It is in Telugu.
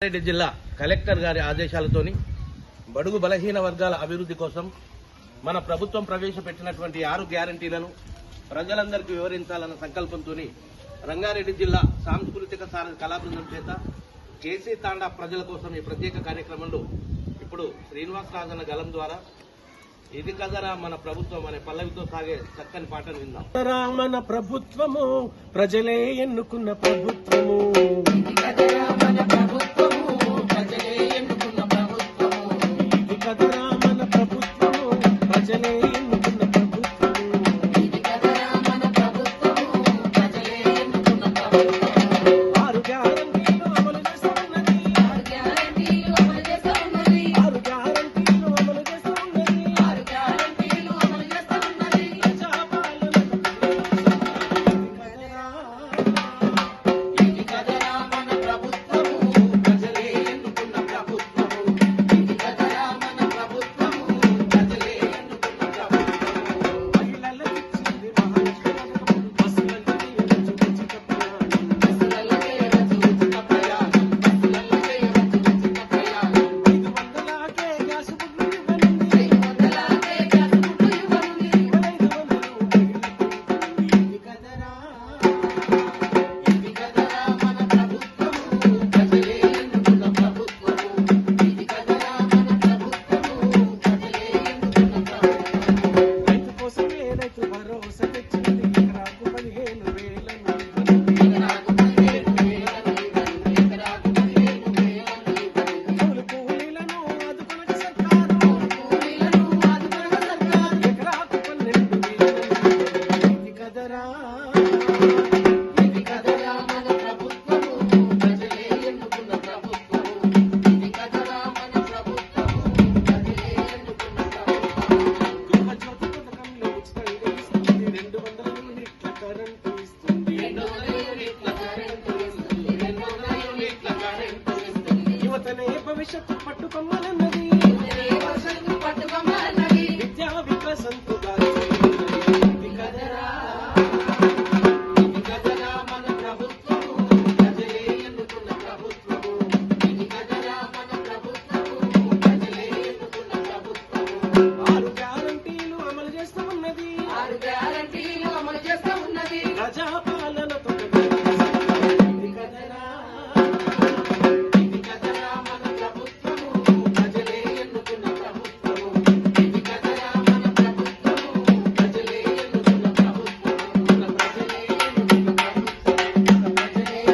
రంగారెడ్డి జిల్లా కలెక్టర్ గారి ఆదేశాలతోని బడుగు బలహీన వర్గాల అభివృద్ధి కోసం మన ప్రభుత్వం ప్రవేశపెట్టినటువంటి ఆరు గ్యారంటీలను ప్రజలందరికీ వివరించాలన్న సంకల్పంతో రంగారెడ్డి జిల్లా సాంస్కృతిక సార కళాబృందం చేత కేసీ తాండా ప్రజల కోసం ఈ ప్రత్యేక కార్యక్రమంలో ఇప్పుడు శ్రీనివాస్ రాజన్న గలం ద్వారా ఇది కదరా మన ప్రభుత్వం అనే పల్లవితో సాగే చక్కని పాటను విందాం. మన ప్రభుత్వము ప్రజలే ఎన్నుకున్న ప్రభుత్వము. राजा